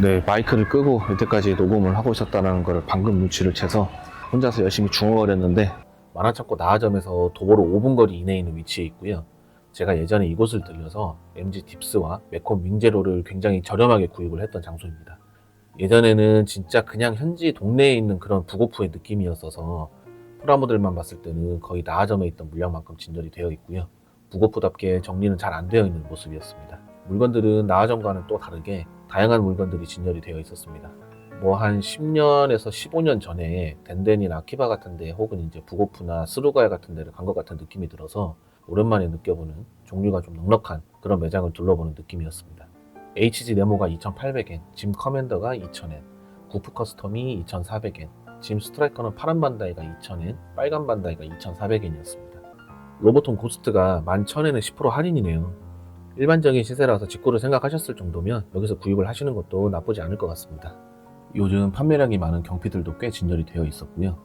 네, 마이크를 끄고 이때까지 녹음을 하고 있었다는 걸 방금 눈치를 채서 혼자서 열심히 중얼거렸는데 만화창고 나화점에서 도보로 5분 거리 이내에 있는 위치에 있고요. 제가 예전에 이곳을 들려서 MG 딥스와 매콤 윙제로를 굉장히 저렴하게 구입을 했던 장소입니다. 예전에는 진짜 그냥 현지 동네에 있는 그런 부고프의 느낌이었어서 프라모델만 봤을 때는 거의 나화점에 있던 물량만큼 진열이 되어 있고요. 부고프답게 정리는 잘 안 되어 있는 모습이었습니다. 물건들은 나화점과는 또 다르게 다양한 물건들이 진열이 되어 있었습니다. 뭐 한 10년에서 15년 전에 덴덴이나 아키바 같은 데 혹은 이제 부고프나 스루가야 같은 데를 간 것 같은 느낌이 들어서 오랜만에 느껴보는 종류가 좀 넉넉한 그런 매장을 둘러보는 느낌이었습니다. HG 네모가 2,800엔, 짐 커맨더가 2,000엔, 구프 커스텀이 2,400엔, 짐 스트라이커는 파란 반다이가 2,000엔, 빨간 반다이가 2,400엔이었습니다. 로보톤 고스트가 11,000엔에 10% 할인이네요. 일반적인 시세라서 직구를 생각하셨을 정도면 여기서 구입을 하시는 것도 나쁘지 않을 것 같습니다. 요즘 판매량이 많은 경피들도 꽤 진열이 되어 있었고요.